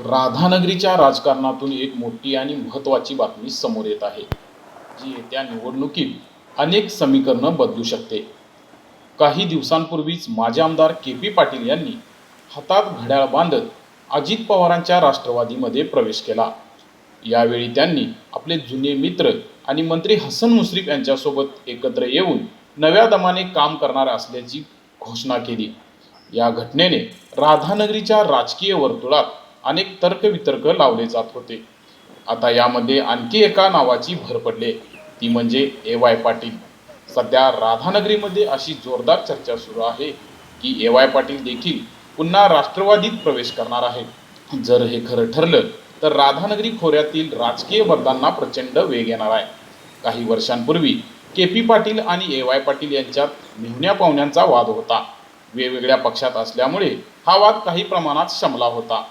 राधानगरीच्या राजकारणातून एक मोठी आणि महत्त्वाची बातमी समोर येत आहे जी येत्या निवडणुकीत अनेक समीकरणं बदलू शकते. काही दिवसांपूर्वीच माजी आमदार के पी पाटील यांनी हातात घड्याळ बांधत अजित पवारांच्या राष्ट्रवादीमध्ये प्रवेश केला. यावेळी त्यांनी आपले जुने मित्र आणि मंत्री हसन मुश्रीफ यांच्यासोबत एकत्र येऊन नव्या दमाने काम करणार असल्याची घोषणा केली. या घटनेने राधानगरीच्या राजकीय वर्तुळात अनेक तर्कवितर्क लावले जात होते. आता यामध्ये आणखी एका नावाची भर पडले. ती म्हणजे ए वाय पाटील. सध्या राधानगरीमध्ये अशी जोरदार चर्चा सुरू आहे की ए वाय पाटील देखील पुन्हा राष्ट्रवादीत प्रवेश करणार आहे जर हे खरं ठरलं तर राधानगरी खोऱ्यातील राजकीय बदलांना प्रचंड वेग येणार आहे. काही वर्षांपूर्वी के पी पाटील आणि ए वाय पाटील यांच्यात मेहुण्या पाहुण्यांचा वाद होता. वेगवेगळ्या पक्षात असल्यामुळे हा वाद काही प्रमाणात शमला होता.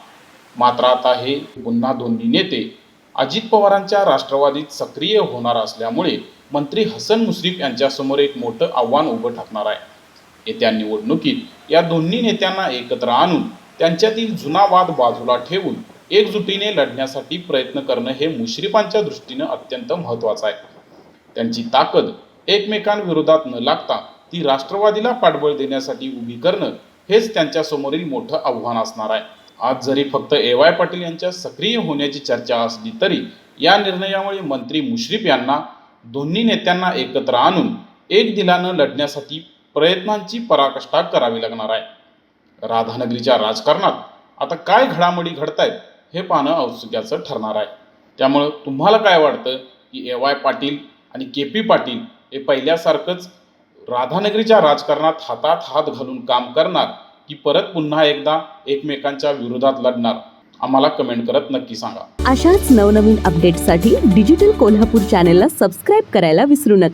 मात्र आता हे पुन्हा दोन्ही नेते अजित पवारांच्या राष्ट्रवादीत सक्रिय होणार असल्यामुळे मंत्री हसन मुश्रीफ यांच्यासमोर एक मोठं आव्हान उभं ठरणार आहे. येत्या निवडणुकीत या दोन्ही नेत्यांना एकत्र आणून त्यांच्यातील जुना वाद बाजूला ठेवून एकजुटीने लढण्यासाठी प्रयत्न करणं हे मुश्रीफांच्या दृष्टीनं अत्यंत महत्त्वाचं आहे. त्यांची ताकद एकमेकांविरोधात न लागता ती राष्ट्रवादीला पाठबळ देण्यासाठी उभी करणं हेच त्यांच्यासमोरील मोठं आव्हान असणार आहे. आज जरी फक्त ए वाय पाटील यांच्या सक्रिय होण्याची चर्चा असली तरी या निर्णयामुळे मंत्री मुश्रीफ यांना दोन्ही नेत्यांना एकत्र आणून एक दिलानं लढण्यासाठी प्रयत्नांची पराकाष्ठा करावी लागणार आहे. राधानगरीच्या राजकारणात आता काय घडामोडी घडतायत हे पाहणं औत्सुक्याचं ठरणार आहे. त्यामुळं तुम्हाला काय वाटतं की ए वाय पाटील आणि के पी पाटील हे पहिल्यासारखंच राधानगरीच्या राजकारणात हातात हात घालून काम करणार की परत पुन्हा एकदा एकमेकांच्या विरोधात लढणार. आम्हाला कमेंट करत नक्की सांगा. अशाच नवनवीन अपडेटसाठी डिजिटल कोल्हापूर चॅनेलला सबस्क्राईब करायला विसरू नका.